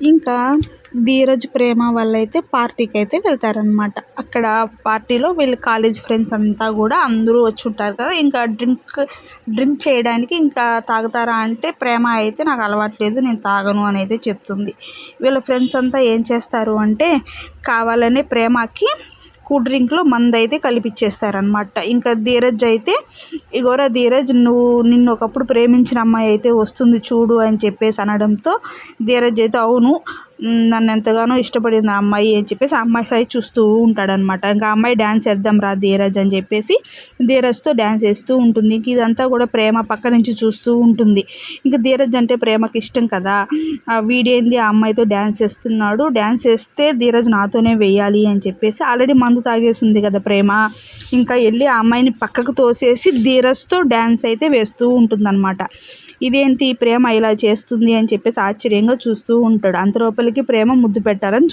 ఇంకా ధీరజ్ ప్రేమ వాళ్ళైతే పార్టీకి అయితే వెళ్తారనమాట అక్కడ పార్టీలో వీళ్ళు కాలేజ్ ఫ్రెండ్స్ అంతా కూడా అందరూ వచ్చి ఉంటారు కదా ఇంకా డ్రింక్ డ్రింక్ చేయడానికి ఇంకా తాగుతారా అంటే ప్రేమ అయితే నాకు అలవాట్లేదు నేను తాగను అనేది చెప్తుంది. వీళ్ళ ఫ్రెండ్స్ అంతా ఏం చేస్తారు అంటే కావాలనే ప్రేమకి కూల్ డ్రింక్లో మందైతే అయితే కలిపిచ్చేస్తారనమాట ఇంకా ధీరజ్ అయితే ఇగోరా ధీరజ్ నువ్వు నిన్ను ఒకప్పుడు ప్రేమించిన అమ్మాయి అయితే వస్తుంది చూడు అని చెప్పేసి అనడంతో ధీరజ్ అయితే అవును నన్ను ఎంతగానో ఇష్టపడింది ఆ అమ్మాయి అని చెప్పేసి ఆ అమ్మాయి సైజ్ చూస్తూ ఉంటాడనమాట ఇంకా ఆ అమ్మాయి డ్యాన్స్ వేద్దాం రా ధీరజ్ అని చెప్పేసి ధీరజ్తో డ్యాన్స్ వేస్తూ ఉంటుంది. ఇంక ఇదంతా కూడా ప్రేమ పక్క నుంచి చూస్తూ ఉంటుంది. ఇంకా ధీరజ్ అంటే ప్రేమకి ఇష్టం కదా. ఆ వీడేంది ఆ అమ్మాయితో డ్యాన్స్ వేస్తున్నాడు డ్యాన్స్ వేస్తే ధీరజ్ నాతోనే వేయాలి అని చెప్పేసి ఆల్రెడీ మందు తాగేసింది కదా ప్రేమ. ఇంకా వెళ్ళి ఆ అమ్మాయిని పక్కకు తోసేసి ధీరజ్తో డ్యాన్స్ అయితే వేస్తూ ఉంటుందన్నమాట. ఇదేంటి? ప్రేమ ఇలా చేస్తుంది అని చెప్పేసి ఆశ్చర్యంగా చూస్తూ ఉంటాడు. అంతలోపలికి లోపలికి ప్రేమ ముద్దు పెట్టాలని